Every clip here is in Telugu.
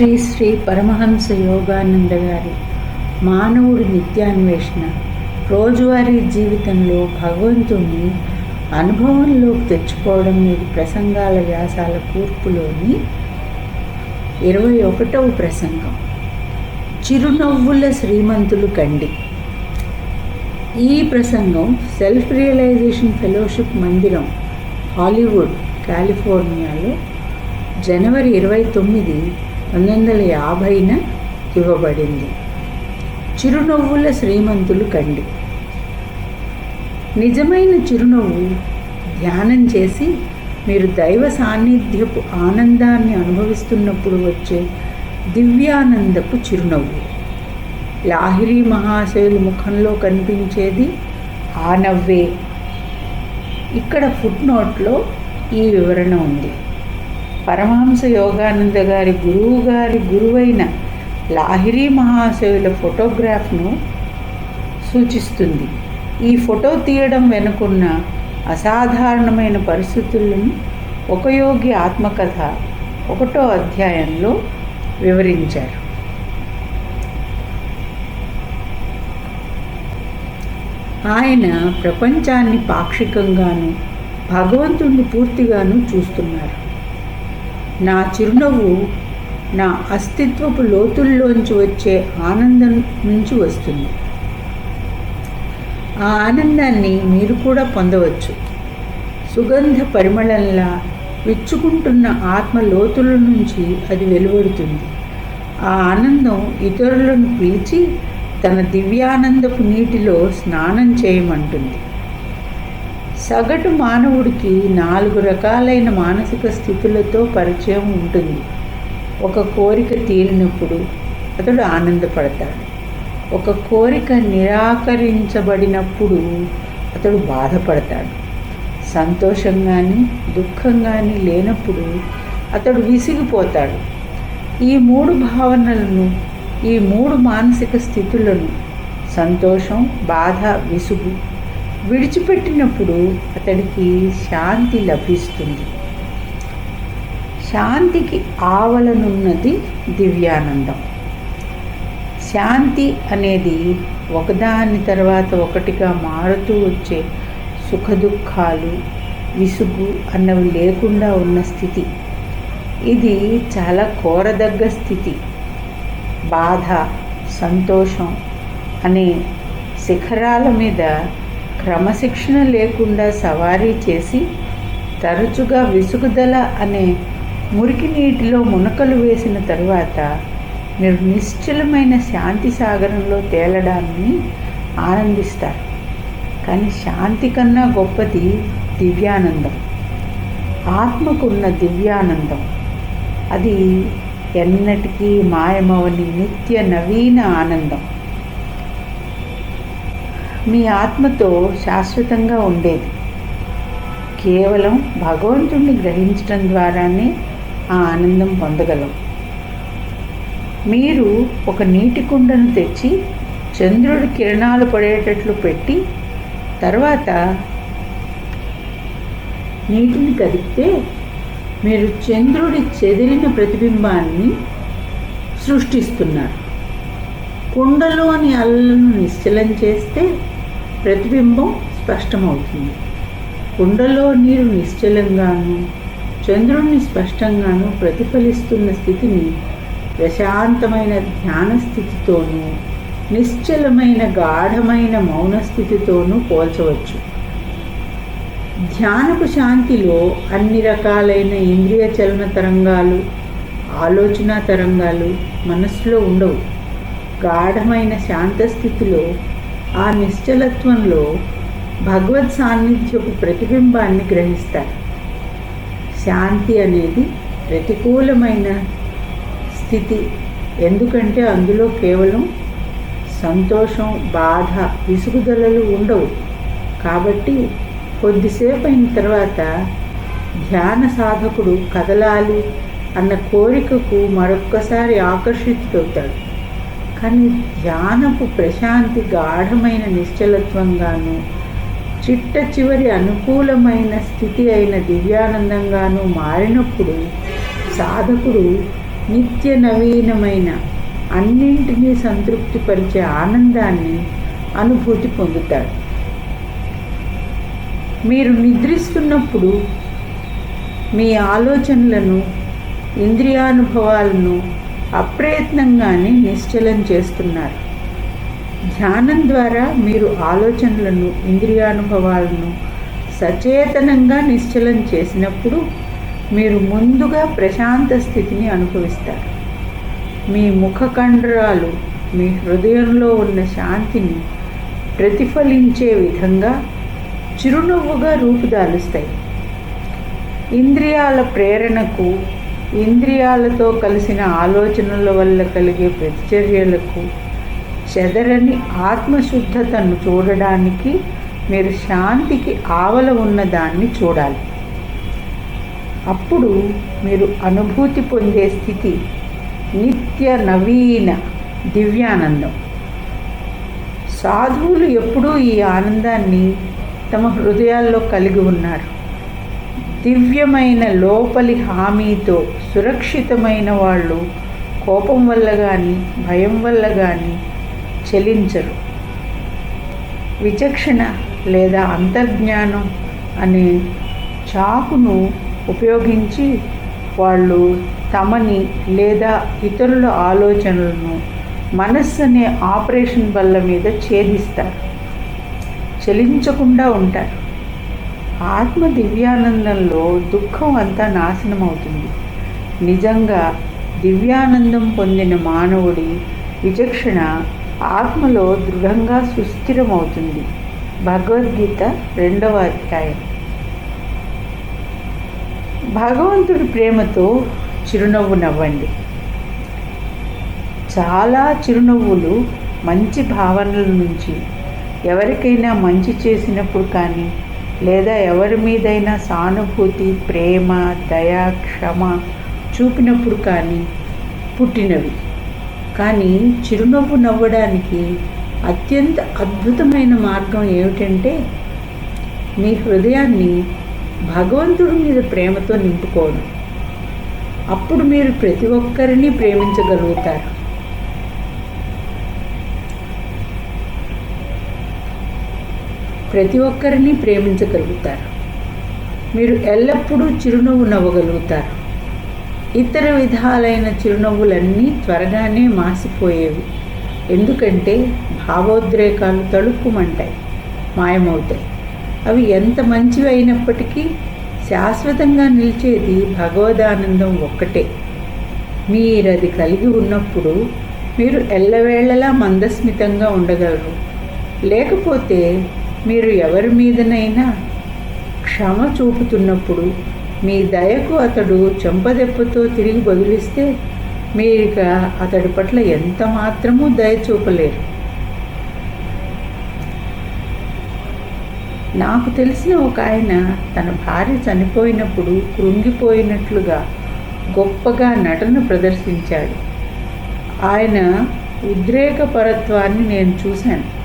శ్రీ శ్రీ పరమహంస యోగానంద గారి మానవుడి నిత్యాన్వేషణ. రోజువారీ జీవితంలో భగవంతుని అనుభవంలోకి తెచ్చుకోవడం ఇది ప్రసంగాల వ్యాసాల కూర్పులోని ఇరవై ఒకటవ ప్రసంగం. చిరునవ్వుల శ్రీమంతులు కండి. ఈ ప్రసంగం సెల్ఫ్ రియలైజేషన్ ఫెలోషిప్ మందిరం హాలీవుడ్ కాలిఫోర్నియాలో జనవరి ఇరవై తొమ్మిది పంతొమ్మిది వందల యాభైన ఇవ్వబడింది. చిరునవ్వుల శ్రీమంతులు కండి. నిజమైన చిరునవ్వు ధ్యానం చేసి మీరు దైవ సాన్నిధ్యపు ఆనందాన్ని అనుభవిస్తున్నప్పుడు వచ్చే దివ్యానందపు చిరునవ్వు. లాహిరి మహాశయులు ముఖంలో కనిపించేది ఆ నవ్వే. ఇక్కడ ఫుట్నోట్లో ఈ వివరణ ఉంది. పరమహంస యోగానంద గారి గురువు గారి గురువైన లాహిరి మహాశయుల ఫోటోగ్రాఫ్ను సూచిస్తుంది. ఈ ఫోటో తీయడం వెనుకున్న అసాధారణమైన పరిస్థితులను ఒక యోగి ఆత్మకథ ఒకటో అధ్యాయంలో వివరించారు. ఆయన ప్రపంచాన్ని పాక్షికంగాను భగవంతుణ్ణి పూర్తిగాను చూస్తున్నారు. నా చిరునవ్వు నా అస్తిత్వపు లోతుల్లోంచి వచ్చే ఆనందం నుంచి వస్తుంది. ఆ ఆనందాన్ని మీరు కూడా పొందవచ్చు. సుగంధ పరిమళంలా విచ్చుకుంటున్న ఆత్మ లోతుల నుంచి అది వెలువడుతుంది. ఆ ఆనందం ఇతరులను పిలిచి తన దివ్యానందపు నీటిలో స్నానం చేయమంటుంది. సగటు మానవుడికి నాలుగు రకాలైన మానసిక స్థితులతో పరిచయం ఉంటుంది. ఒక కోరిక తీరినప్పుడు అతడు ఆనందపడతాడు. ఒక కోరిక నిరాకరించబడినప్పుడు అతడు బాధపడతాడు. సంతోషం కానీ దుఃఖం కానీ లేనప్పుడు అతడు విసిగిపోతాడు. ఈ మూడు భావనలను ఈ మూడు మానసిక స్థితులను సంతోషం బాధ విసుగు విడిచిపెట్టినప్పుడు అతడికి శాంతి లభిస్తుంది. శాంతికి ఆవలనున్నది దివ్యానందం. శాంతి అనేది ఒకదాని తర్వాత ఒకటిగా మారుతూ వచ్చే సుఖదుఖాలు విసుగు అన్నవి లేకుండా ఉన్న స్థితి. ఇది చాలా కోరదగ్గ స్థితి. బాధ సంతోషం అనే శిఖరాల మీద క్రమశిక్షణ లేకుండా సవారీ చేసి తరచుగా విసుగుదల అనే మురికి నీటిలో మునకలు వేసిన తరువాత మీరు నిశ్చలమైన శాంతి సాగరంలో తేలడాన్ని ఆనందిస్తారు. కానీ శాంతి కన్నా గొప్పది దివ్యానందం. ఆత్మకున్న దివ్యానందం. అది ఎన్నటికీ మాయమవని నిత్య నవీన ఆనందం. మీ ఆత్మతో శాశ్వతంగా ఉండేది. కేవలం భగవంతుణ్ణి గ్రహించడం ద్వారానే ఆ ఆనందం పొందగలం. మీరు ఒక నీటి కుండను తెచ్చి చంద్రుడి కిరణాలు పడేటట్లు పెట్టి తర్వాత నీటిని కదిపితే మీరు చంద్రుడి చెదిరిన ప్రతిబింబాన్ని సృష్టిస్తున్నారు. కుండలోని అల్లను నిశ్చలం చేస్తే ప్రతిబింబం స్పష్టమవుతుంది. కుండలో నీరు నిశ్చలంగాను చంద్రుణ్ణి స్పష్టంగాను ప్రతిఫలిస్తున్న స్థితిని ప్రశాంతమైన ధ్యాన స్థితితోనూ నిశ్చలమైన గాఢమైన మౌన స్థితితోనూ పోల్చవచ్చు. ధ్యానపు శాంతిలో అన్ని రకాలైన ఇంద్రియ చలన తరంగాలు ఆలోచన తరంగాలు మనస్సులో ఉండవు. గాఢమైన శాంత స్థితిలో ఆ నిశ్చలత్వంలో భగవత్ సాన్నిధ్యపు ప్రతిబింబాన్ని గ్రహిస్తారు. శాంతి అనేది ప్రతికూలమైన స్థితి. ఎందుకంటే అందులో కేవలం సంతోషం బాధ విసుగుదలలు ఉండవు. కాబట్టి కొద్దిసేపు అయిన తర్వాత ధ్యాన సాధకుడు కదలాలి అన్న కోరికకు మరొక్కసారి ఆకర్షితుడవుతాడు. కానీ ధ్యానపు ప్రశాంతి గాఢమైన నిశ్చలత్వంగాను చిట్ట చివరి అనుకూలమైన స్థితి అయిన దివ్యానందంగాను మారినప్పుడు సాధకుడు నిత్య నవీనమైన అన్నింటినీ సంతృప్తిపరిచే ఆనందాన్ని అనుభూతి పొందుతాడు. మీరు నిద్రిస్తున్నప్పుడు మీ ఆలోచనలను ఇంద్రియానుభవాలను అప్రయత్నంగానే నిశ్చలం చేస్తున్నారు. ధ్యానం ద్వారా మీరు ఆలోచనలను ఇంద్రియానుభవాలను సచేతనంగా నిశ్చలం చేసినప్పుడు మీరు ముందుగా ప్రశాంత స్థితిని అనుభవిస్తారు. మీ ముఖ కండరాలు మీ హృదయంలో ఉన్న శాంతిని ప్రతిఫలించే విధంగా చిరునవ్వుగా రూపుదాలుస్తాయి. ఇంద్రియాల ప్రేరణకు ఇంద్రియాలతో కలిసిన ఆలోచనల వల్ల కలిగే ప్రతిచర్యలకు చెదరని ఆత్మశుద్ధతను చూడడానికి మీరు శాంతికి ఆవల ఉన్న దాన్ని చూడాలి. అప్పుడు మీరు అనుభూతి పొందే స్థితి నిత్య నవీన దివ్యానందం. సాధువులు ఎప్పుడూ ఈ ఆనందాన్ని తమ హృదయాల్లో కలిగి ఉన్నారు. దివ్యమైన లోపలి హామీతో సురక్షితమైన వాళ్ళు కోపం వల్ల కానీ భయం వల్ల కానీ చలించరు. విచక్షణ లేదా అంతర్జ్ఞానం అనే చాకును ఉపయోగించి వాళ్ళు తమని లేదా ఇతరుల ఆలోచనలను మనస్సు అనే ఆపరేషన్ బల్ల మీద ఛేదిస్తారు. చలించకుండా ఉంటారు. ఆత్మ దివ్యానందంలో దుఃఖం అంతా నాశనం అవుతుంది నిజంగా దివ్యానందం పొందిన మానవుడి విచక్షణ ఆత్మలో దృఢంగా సుస్థిరమవుతుంది. భగవద్గీత రెండవ అధ్యాయం. భగవంతుడి ప్రేమతో చిరునవ్వు నవ్వండి. చాలా చిరునవ్వులు మంచి భావనల నుంచి ఎవరికైనా మంచి చేసినప్పుడు కానీ లేదా ఎవరి మీదైనా సానుభూతి ప్రేమ దయ క్షమ చూపినప్పుడు కానీ పుట్టినవి. కానీ చిరునవ్వు నవ్వడానికి అత్యంత అద్భుతమైన మార్గం ఏమిటంటే మీ హృదయాన్ని భగవంతుడి మీద ప్రేమతో నింపుకోవడం. అప్పుడు మీరు ప్రతి ఒక్కరిని ప్రేమించగలుగుతారు. ప్రతి ఒక్కరిని ప్రేమించగలుగుతారు. మీరు ఎల్లప్పుడూ చిరునవ్వు నవ్వగలుగుతారు. ఇతర విధాలైన చిరునవ్వులన్నీ త్వరగానే మాసిపోయేవి. ఎందుకంటే భావోద్రేకాలు తడుక్కుమంటాయి మాయమవుతాయి. అవి ఎంత మంచివి అయినప్పటికీ శాశ్వతంగా నిలిచేది భగవదానందం ఒక్కటే. మీరు అది కలిగి ఉన్నప్పుడు మీరు ఎల్లవేళలా మందస్మితంగా ఉండగలరు. లేకపోతే మీరు ఎవరి మీదనైనా క్షమ చూపుతున్నప్పుడు మీ దయకు అతడు చెంపదెప్పతో తిరిగి బదులిస్తే మీరిక అతడి పట్ల ఎంత మాత్రమూ దయ చూపలేరు. నాకు తెలిసిన ఒక ఆయన తన భార్య చనిపోయినప్పుడు కృంగిపోయినట్లుగా గొప్పగా నటన ప్రదర్శించాడు. ఆయన ఉద్రేకపరత్వాన్ని నేను చూశాను.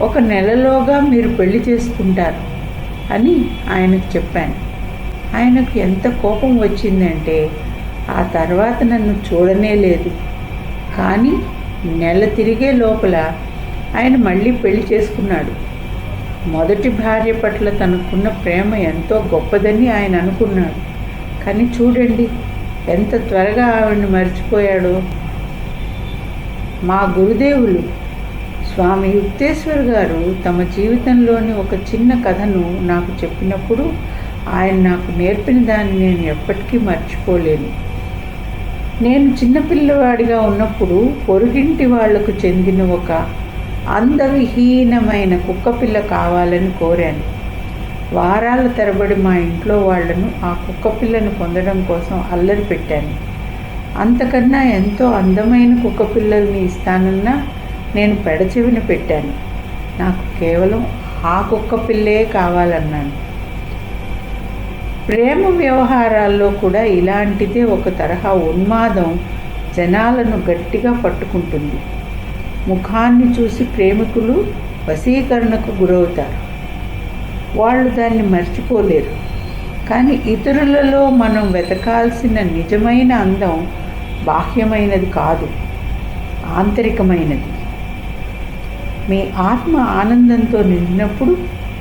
ఒక నెలలోగా మీరు పెళ్ళి చేసుకుంటారు అని ఆయనకు చెప్పాను. ఆయనకు ఎంత కోపం వచ్చిందంటే ఆ తర్వాత నన్ను చూడనే లేదు. కానీ నెల తిరిగే లోపల ఆయన మళ్ళీ పెళ్ళి చేసుకున్నాడు. మొదటి భార్య పట్ల తనకున్న ప్రేమ ఎంతో గొప్పదని ఆయన అనుకున్నాడు. కానీ చూడండి ఎంత త్వరగా ఆవిడని మర్చిపోయాడో. మా గురుదేవులు స్వామి యుక్తేశ్వర్ గారు తమ జీవితంలోని ఒక చిన్న కథను నాకు చెప్పినప్పుడు ఆయన నాకు నేర్పిన దాన్ని నేను ఎప్పటికీ మర్చిపోలేను. నేను చిన్నపిల్లవాడిగా ఉన్నప్పుడు పొరుగింటి వాళ్ళకు చెందిన ఒక అందవిహీనమైన కుక్కపిల్ల కావాలని కోరాను. వారాల తరబడి మా ఇంట్లో వాళ్ళను ఆ కుక్కపిల్లను పొందడం కోసం అల్లరి పెట్టాను. అంతకన్నా ఎంతో అందమైన కుక్కపిల్లల్ని ఇస్తానన్నా నేను పెడచెవిన పెట్టాను. నాకు కేవలం ఆ కుక్క పిల్లే కావాలన్నాను. ప్రేమ వ్యవహారాల్లో కూడా ఇలాంటిదే ఒక తరహా ఉన్మాదం జనాలను గట్టిగా పట్టుకుంటుంది. ముఖాన్ని చూసి ప్రేమికులు వశీకరణకు గురవుతారు. వాళ్ళు దాన్ని మర్చిపోలేరు. కానీ ఇతరులలో మనం వెతకాల్సిన నిజమైన అందం బాహ్యమైనది కాదు ఆంతరికమైనది. మీ ఆత్మ ఆనందంతో నిండినప్పుడు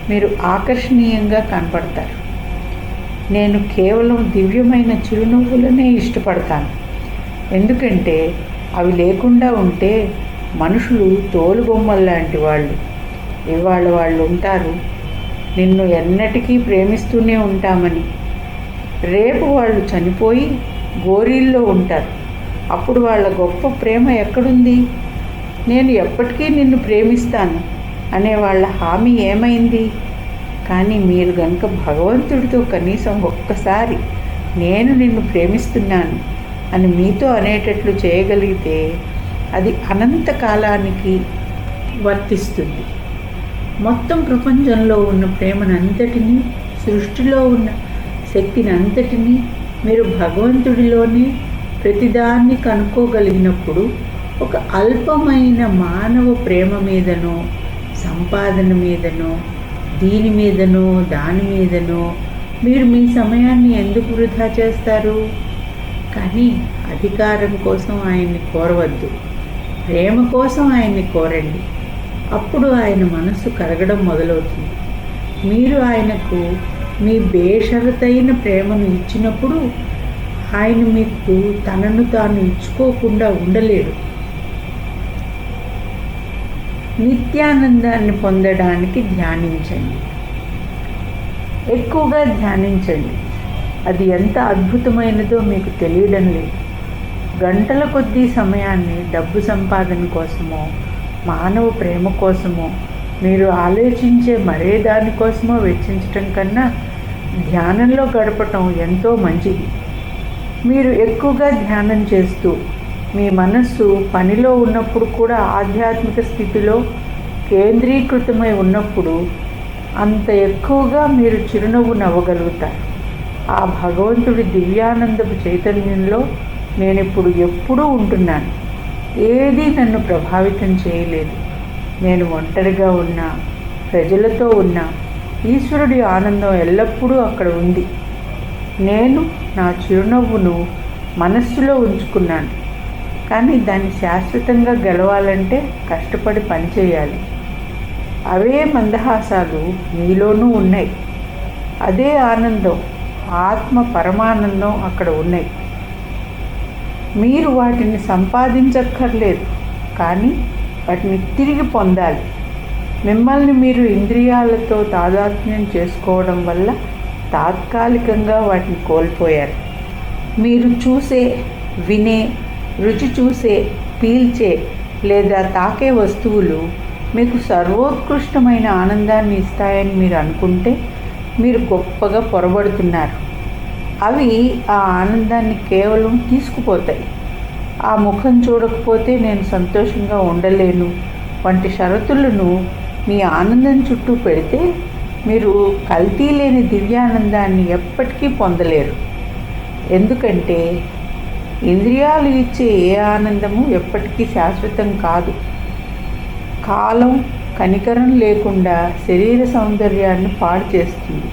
మీరు ఆకర్షణీయంగా కనపడతారు. నేను కేవలం దివ్యమైన చిరునవ్వులనే ఇష్టపడతాను. ఎందుకంటే అవి లేకుండా ఉంటే మనుషులు తోలుబొమ్మలు లాంటి వాళ్ళు. ఇవాళ వాళ్ళు ఉంటారు. నిన్ను ఎన్నటికీ ప్రేమిస్తూనే ఉంటామని. రేపు వాళ్ళు చనిపోయి గోరీల్లో ఉంటారు. అప్పుడు వాళ్ళ గొప్ప ప్రేమ ఎక్కడుంది? నేను ఎప్పటికీ నిన్ను ప్రేమిస్తాను అనే వాళ్ళ హామీ ఏమైంది? కానీ మీరు గనుక భగవంతుడితో కనీసం ఒక్కసారి నేను నిన్ను ప్రేమిస్తున్నాను అని మీతో అనేటట్లు చేయగలిగితే అది అనంత కాలానికి వర్తిస్తుంది. మొత్తం ప్రపంచంలో ఉన్న ప్రేమనంతటినీ సృష్టిలో ఉన్న శక్తిని అంతటినీ మీరు భగవంతుడిలోనే ప్రతిదాన్ని కనుక్కోగలిగినప్పుడు ఒక అల్పమైన మానవ ప్రేమ మీదనో సంపాదన మీదనో దీని మీదనో దాని మీదనో మీరు మీ సమయాన్ని ఎందుకు వృధా చేస్తారు? కానీ అధికారం కోసం ఆయన్ని కోరవద్దు. ప్రేమ కోసం ఆయన్ని కోరండి. అప్పుడు ఆయన మనస్సు కరగడం మొదలవుతుంది. మీరు ఆయనకు మీ బేషరతైన ప్రేమను ఇచ్చినప్పుడు ఆయన మీకు తనను తాను ఇచ్చుకోకుండా ఉండలేడు. నిత్యానందాన్ని పొందడానికి ధ్యానించండి. ఎక్కువగా ధ్యానించండి. అది ఎంత అద్భుతమైనదో మీకు తెలియడం లేదు. గంటల కొద్దీ సమయాన్ని డబ్బు సంపాదన కోసమో మానవ ప్రేమ కోసమో మీరు ఆలోచించే మరే దానికోసమో వెచ్చించటం కన్నా ధ్యానంలో గడపటం ఎంతో మంచిది. మీరు ఎక్కువగా ధ్యానం చేస్తూ మీ మనస్సు పనిలో ఉన్నప్పుడు కూడా ఆధ్యాత్మిక స్థితిలో కేంద్రీకృతమై ఉన్నప్పుడు అంత ఎక్కువగా మీరు చిరునవ్వు నవ్వగలుగుతారు. ఆ భగవంతుడి దివ్యానందపు చైతన్యంలో నేను ఇప్పుడు ఎప్పుడూ ఉంటున్నాను. ఏదీ నన్ను ప్రభావితం చేయలేదు. నేను ఒంటరిగా ఉన్నా ప్రజలతో ఉన్నా ఈశ్వరుడి ఆనందం ఎల్లప్పుడూ అక్కడ ఉంది. నేను నా చిరునవ్వును మనస్సులో ఉంచుకున్నాను. కానీ దాన్ని శాశ్వతంగా గెలవాలంటే కష్టపడి పనిచేయాలి. అవే మందహాసాలు మీలోనూ ఉన్నాయి. అదే ఆనందం ఆత్మ పరమానందం అక్కడ ఉన్నాయి. మీరు వాటిని సంపాదించక్కర్లేదు కానీ వాటిని తిరిగి పొందాలి. మిమ్మల్ని మీరు ఇంద్రియాలతో తాదాత్మ్యం చేసుకోవడం వల్ల తాత్కాలికంగా వాటిని కోల్పోయారు. మీరు చూసే వినే రుచి చూసే పీల్చే లేదా తాకే వస్తువులు మీకు సర్వోత్కృష్టమైన ఆనందాన్ని ఇస్తాయని మీరు అనుకుంటే మీరు గొప్పగా పొరబడుతున్నారు. అవి ఆ ఆనందాన్ని కేవలం తీసుకుపోతాయి. ఆ ముఖం చూడకపోతే నేను సంతోషంగా ఉండలేను. వంటి షరతులను మీ ఆనందం చుట్టూ పెడితే మీరు కల్తీ లేని దివ్యానందాన్ని ఎప్పటికీ పొందలేరు. ఎందుకంటే ఇంద్రియాలు ఇచ్చే ఏ ఆనందము ఎప్పటికీ శాశ్వతం కాదు. కాలం కనికరం లేకుండా శరీర సౌందర్యాన్ని పాడు చేస్తుంది.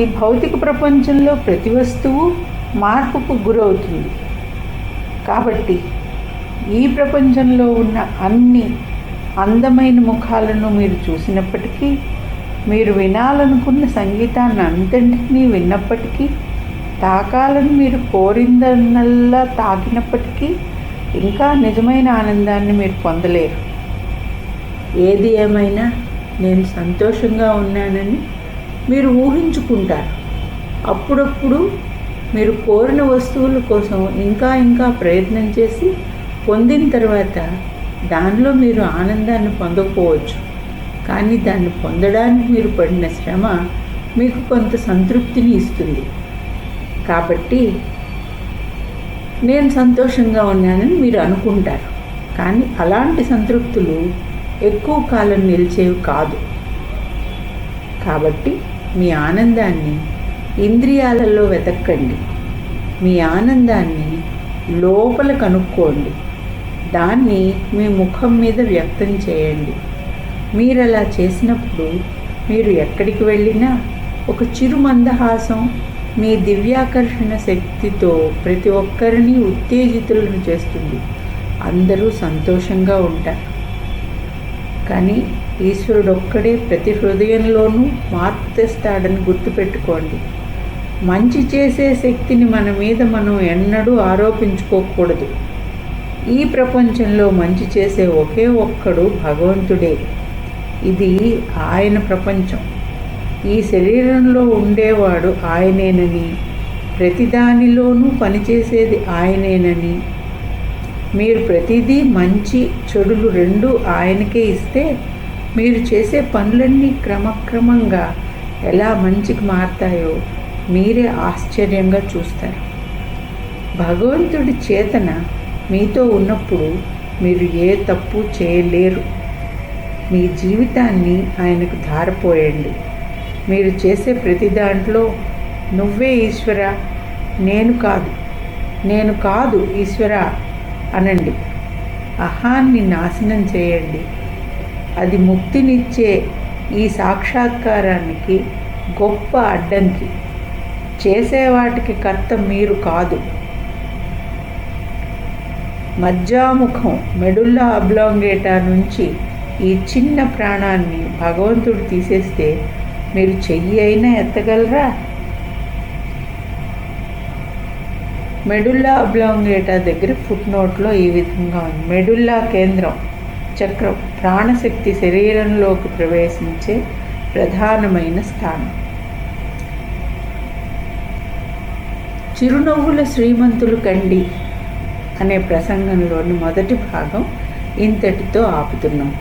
ఈ భౌతిక ప్రపంచంలో ప్రతి వస్తువు మార్పుకు గురవుతుంది. కాబట్టి ఈ ప్రపంచంలో ఉన్న అన్ని అందమైన ముఖాలను మీరు చూసినప్పటికీ మీరు వినాలనుకున్న సంగీతాన్ని అంతటినీ విన్నప్పటికీ తాకాలని మీరు కోరిందన్నల్లా తాకినప్పటికీ ఇంకా నిజమైన ఆనందాన్ని మీరు పొందలేరు. ఏది ఏమైనా నేను సంతోషంగా ఉన్నానని మీరు ఊహించుకుంటారు. అప్పుడప్పుడు మీరు కోరిన వస్తువుల కోసం ఇంకా ఇంకా ప్రయత్నం చేసి పొందిన తర్వాత దానిలో మీరు ఆనందాన్ని పొందకపోవచ్చు. కానీ దాన్ని పొందడానికి మీరు పడిన శ్రమ మీకు కొంత సంతృప్తిని ఇస్తుంది. కాబట్టి నేను సంతోషంగా ఉన్నానని మీరు అనుకుంటారు. కానీ అలాంటి సంతృప్తులు ఎక్కువ కాలం నిలిచేవి కాదు. కాబట్టి మీ ఆనందాన్ని ఇంద్రియాలలో వెతక్కండి. మీ ఆనందాన్ని లోపల కనుక్కోండి. దాన్ని మీ ముఖం మీద వ్యక్తం చేయండి. మీరు అలా చేసినప్పుడు మీరు ఎక్కడికి వెళ్ళినా ఒక చిరు మందహాసం మీ దివ్యాకర్షణ శక్తితో ప్రతి ఒక్కరిని ఉత్తేజితులను చేస్తుంది. అందరూ సంతోషంగా ఉంటారు. కానీ ఈశ్వరుడు ఒక్కడే ప్రతి హృదయంలోనూ మార్పు తెస్తాడని గుర్తుపెట్టుకోండి. మంచి చేసే శక్తిని మన మీద మనం ఎన్నడూ ఆరోపించుకోకూడదు. ఈ ప్రపంచంలో మంచి చేసే ఒకే ఒక్కడు భగవంతుడే. ఇది ఆయన ప్రపంచం. ఈ శరీరంలో ఉండేవాడు ఆయనేనని ప్రతిదానిలోనూ పనిచేసేది ఆయనేనని. మీరు ప్రతిదీ మంచి చెడులు రెండూ ఆయనకే ఇస్తే మీరు చేసే పనులన్నీ క్రమక్రమంగా ఎలా మంచికి మారతాయో మీరే ఆశ్చర్యంగా చూస్తారు. భగవంతుడి చేతన మీతో ఉన్నప్పుడు మీరు ఏ తప్పు చేయలేరు. మీ జీవితాన్ని ఆయనకు ధారపోయండి. మీరు చేసే ప్రతి దాంట్లో నువ్వే ఈశ్వర నేను కాదు. నేను కాదు ఈశ్వర అనండి. అహాన్ని నాశనం చేయండి. అది ముక్తినిచ్చే ఈ సాక్షాత్కారానికి గొప్ప అడ్డంకి. చేసేవాటికి కర్త మీరు కాదు. మజ్జాముఖం మెడుల్లా అబ్లాంగేటా నుంచి ఈ చిన్న ప్రాణాన్ని భగవంతుడు తీసేస్తే మీరు చెయ్యి అయినా ఎత్తగలరా? మెడుల్లా అబ్లాంగేటా దగ్గర ఫుట్ నోట్లో ఈ విధంగా ఉంది. మెడుల్లా కేంద్రం చక్రం ప్రాణశక్తి శరీరంలోకి ప్రవేశించే ప్రధానమైన స్థానం. చిరునవ్వుల శ్రీమంతులు కండి అనే ప్రసంగంలోని మొదటి భాగం ఇంతటితో ఆపుతున్నాం.